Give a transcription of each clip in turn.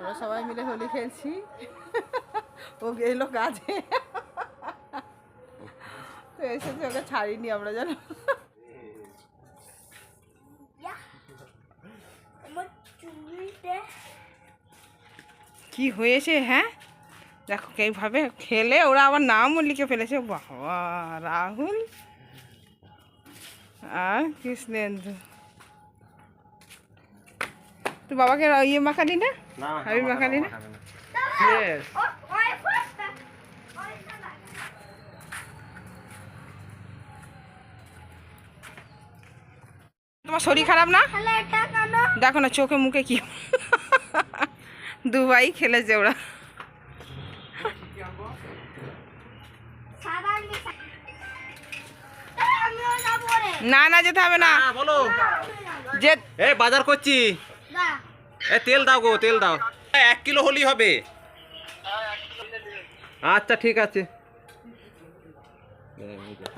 আমরা সবাই মিলে হোলি খেলছি। ও গেলো কাজে। তো এসেছে ওকে ছাড়িনি আমরা জানো কি হয়েছে হ্যাঁ? দেখো এইভাবে খেলে, ওরা আবার নামও লিখে ফেলেছে। বাবা, রাহুল আর কৃষ্ণেন্দু। তুই বাবাকে ইয়ে মাখালি না না? হাবিব মাখালি না তোমার শরীর খারাপ না? তাহলে এটা কেন? দেখো না চোখে মুখে কি? দুবাই খেলেছে ওরা না না যেতে হবে না। হ্যাঁ, বলো। যে এ বাজার করছি। না এ, তেল দাও গো, তেল দাও। এক কিলো হলি হবে। আচ্ছা ঠিক আছে।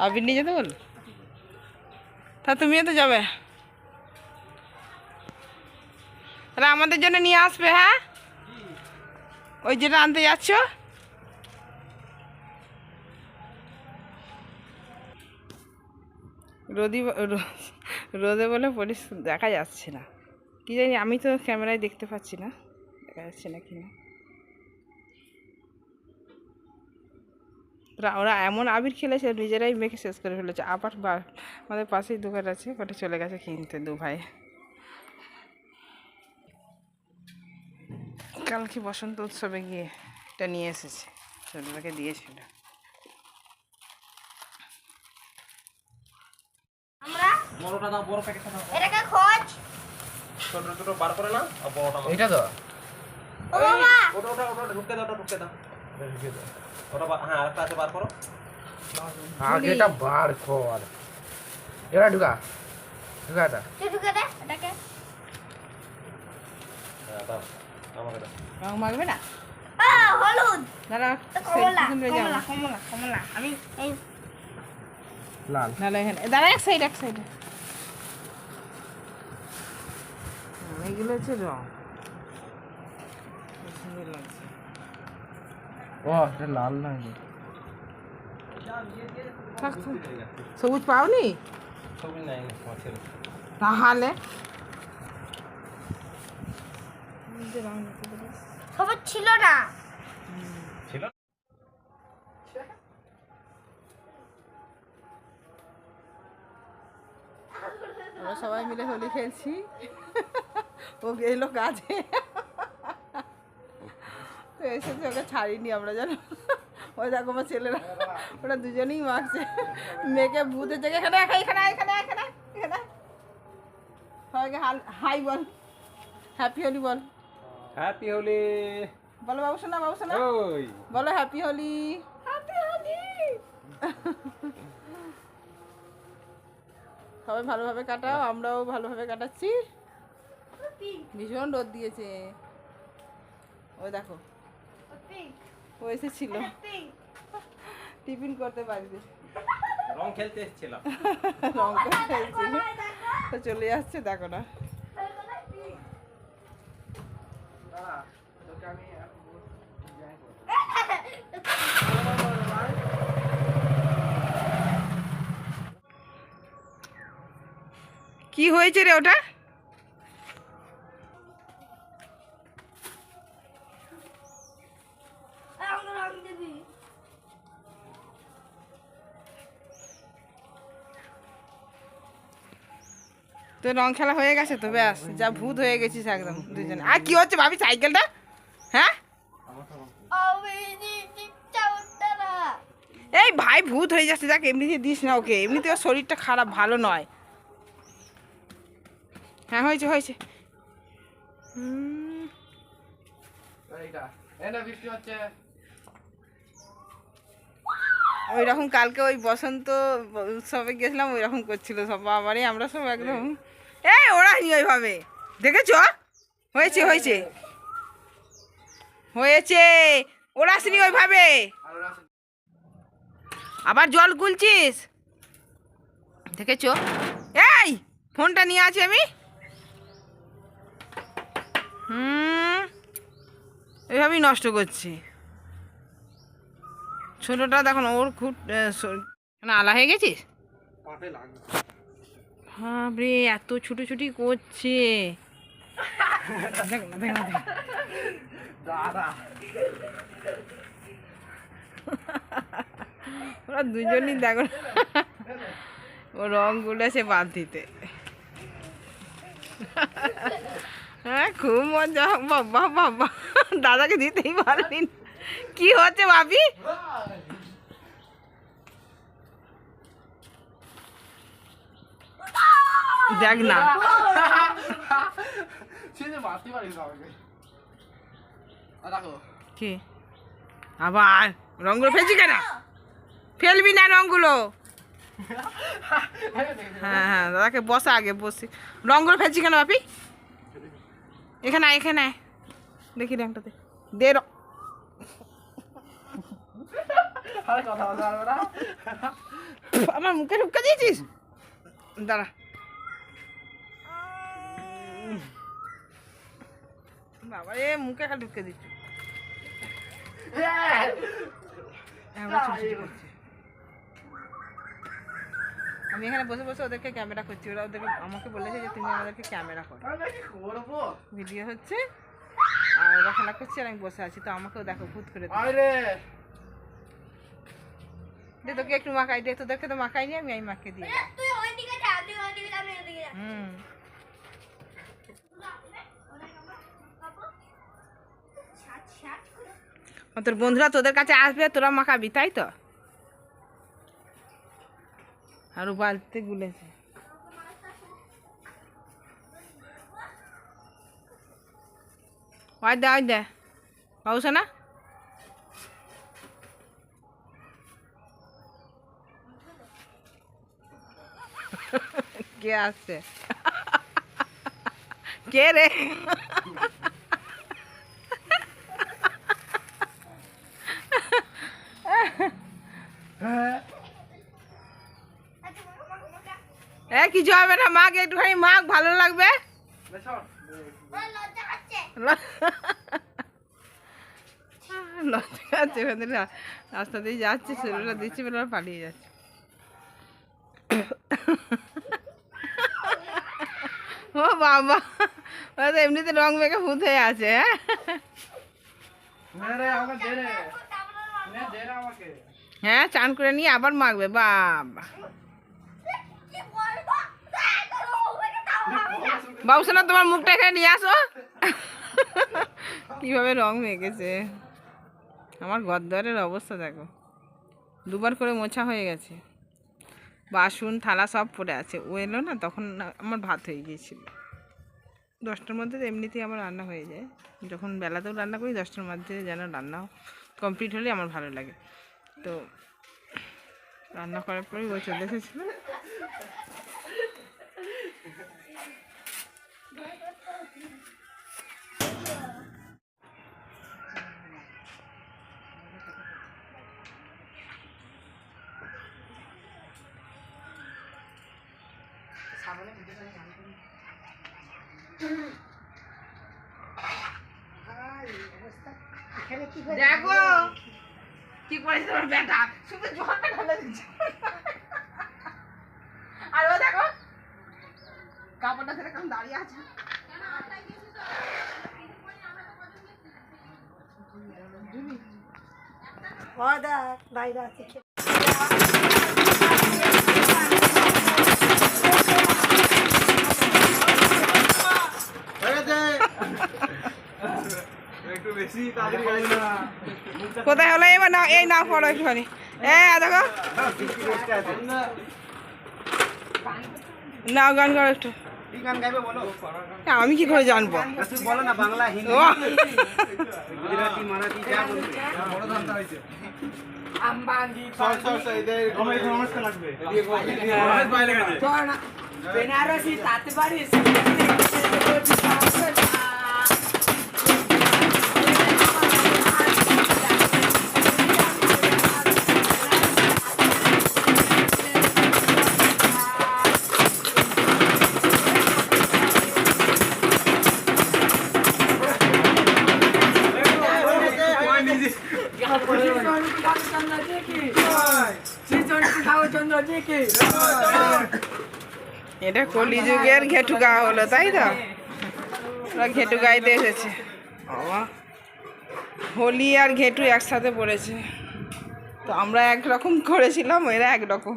আবির নিয়ে যেতে বল। তা তুমিও তো যাবে। তাহলে আমাদের জন্য নিয়ে আসবে হ্যাঁ? ওই যেটা আনতে যাচ্ছ। রোদি রোদে বলে পরিস দেখা যাচ্ছে না। কি জানি আমি তো ক্যামেরায় দেখতে পাচ্ছি না দেখা যাচ্ছে না কি না ওরা ওরা এমন আবির খেলেছে নিজেরাই মেখে শেষ করে ফেলেছে। আবার বা- আমাদের পাশেই দোকান আছে ওটা চলে গেছে কিনতে দু ভাই কালকে বসন্ত উৎসবে গিয়ে এটা নিয়ে এসেছে ছোটটাকে দিয়েছিল। আমরা বড়টা দাও বড় প্যাকেটটা দাও। এটাকে খোঁজ। ছোট ছোট বার করে না আর বড়টা এটা তো? ওটা ওটা ওটা ঢুকে দাও ওটা ঢুকে দাও। ওটা হ্যাঁ আরেকটা আছে বার করো। আগেটা বার কর। এটা ঢুকা। ঢুকা তুই ঢুকে এটাকে। হ্যাঁ দাও। আমাকে দাও। রং মাখবে না? হলুদ! দাঁড়া কমলা কমলা কমলা আমি লাল। নাহলে এখানে দাঁড়া এক সাইড এক সাইডে এগুলো হচ্ছে রং সুন্দর লাগছে ও এটা লাল না থাক, থাক। সবুজ পাওনি? তাহলে? সবুজ ছিল না। ছিল? আমরা সবাই মিলে হোলি খেলছি। ও গেলো কাজে। তো এসেছে ওকে ছাড়িনি আমরা জানো। ওই দেখো আমার ছেলেরা ওরা দুজনেই মাখছে মেয়েকে ভূতের জায়গায় এখানে এখানে এখানে এখানে এখানে সবাইকে হাল- হাই বল। হ্যাপি হোলি বল। হ্যাপি হোলি। বলো বাবু শোনা বাবু শোনা। ওই। বলো হ্যাপি হোলি। হ্যাপি হোলি। সবাই ভালোভাবে কাটাও আমরাও ভালোভাবে কাটাচ্ছি। ভীষণ রোদ দিয়েছে। ও দেখো। ও এসেছিল। টিফিন করতে পারবে। রং খেলতে এসেছিলাম। রং করতে এসেছিল। তো চলে আসছে দেখো না। কি হয়েছে রে ওটা? রং খেলা হয়ে গেছে তো ব্যাস যা ভূত হয়ে গেছিস একদম দুজনে। আর কি হচ্ছে ভাবি সাইকেলটা? হ্যাঁ? এই ভাই ভূত হয়ে যাচ্ছে দেখ এমনিতে দিস না ওকে। এমনিতে ওর শরীরটা খারাপ ভালো নয়। হ্যাঁ হয়েছে হয়েছে। হুম, এইটা এটা বৃষ্টি হচ্ছে। ওই রকম কালকে ওই বসন্ত উৎসবে গেছিলাম ওই রকম করছিল সব বাবারই আমরা সব একদম এই, ওরা নি ওইভাবে। দেখেছ? হয়েছে হয়েছে। হয়েছে। ওরা আসেনি ওইভাবে। আবার জল গুলছিস দেখেছ? এই, ফোনটা নিয়ে আছি আমি। হুম, এইভাবেই নষ্ট করছি। ছোটোটা দেখুন ওর খুব আলা হয়ে গেছিস? বাপরে এত ছুটোছুটি করছে। ওরা দুজনই দেখো ও সে বাদ দিতে হ্যাঁ খুব মজা। বাবা বাবা দাদাকে দিতেই পারলি। কি হচ্ছে ভাবি? দেখ না। কি? আবার রঙগুলো ফেলছি কেন? ফেলবি না রঙগুলো। হ্যাঁ হ্যাঁ দাদাকে বসা আগে বসি। রঙগুলো ফেলছি কেন বাপি? এখানে এখানে। দেখি রঙটাতে দে র- আরে কথা বলতে পারবে না। আমার মুখে ঢুকা দিয়েছিস? দাঁড়া। বাবা এ মুখে খালি ঢুকে দিচ্ছি। এবার আমি এখানে বসে বসে ওদেরকে ক্যামেরা করছি। ওরা ওদেরকে আমাকে বলেছে যে তুমি আমাদেরকে ক্যামেরা করো। আমি কি করব? ভিডিও হচ্ছে আর ওরা খেলা করছে আর আমি বসে আছি। তো আমাকেও দেখো ভূত করে। দে তোকে একটু মাখাই দে তোদেরকে তো মাখাই নি আমি আমি মাকে দিই হুম ছাট ছাট করে আর তোর বন্ধুরা তোদের কাছে আসবে, তোরা মাখাবি তাই তো? আর ও বালতিতে গুলেছে। ওই দে ওই দে। বাবু না কে আসছে কে রে এ কিছু হবে না মাকে একটুখানি মাখ ভালো লাগবে? লজ্জা পাচ্ছে ওখানে রাস্তা দিয়ে যাচ্ছে সেগুলো দিচ্ছে বলে পালিয়ে যাচ্ছে। ও বাবা ওরা তো এমনিতে রং মেখে ভূত হয়ে আছে হ্যাঁ? হ্যাঁ চান করে নিয়ে আবার মাখবে বাবা কি বলব এই করো ওইদিকে বাবু সোনা তোমার মুখটা এখানে নিয়ে আসো। কীভাবে রং মেখেছে আমার গদ্দরের অবস্থা দেখো। দুবার করে মোছা হয়ে গেছে। বাসন, থালা সব পড়ে আছে। ও এলো না, তখন আমার ভাত হয়ে গিয়েছিল। দশটার মধ্যে এমনিতেই আমার রান্না হয়ে যায়। যখন বেলাতেও রান্না করি, দশটার মধ্যে যেন রান্না কমপ্লিট হলে আমার ভালো লাগে। তো রান্না করার পরেই ও চলে এসেছিল। দেখো। কি করেছে তোমার বেটা? শুধু জলটা ঢালে দিচ্ছে। আর ও দেখো কাপড়টা কেমন দাঁড়িয়ে আছে। একটু কোথায় হলো? এবার নাও এই নাও পড়ো একটুখানি। এ দেখো। নাও গান করো একটু। কি গান গাইবে বলো আমি কি করে জানব তুই বলো না এটা কলিযুগের ঘেটু গা হলো, তাই তো? ওরা ঘেটু গাইতে এসেছে। হোলি আর ঘেটু একসাথে পড়েছে। তো আমরা একরকম করেছিলাম, এরা একরকম।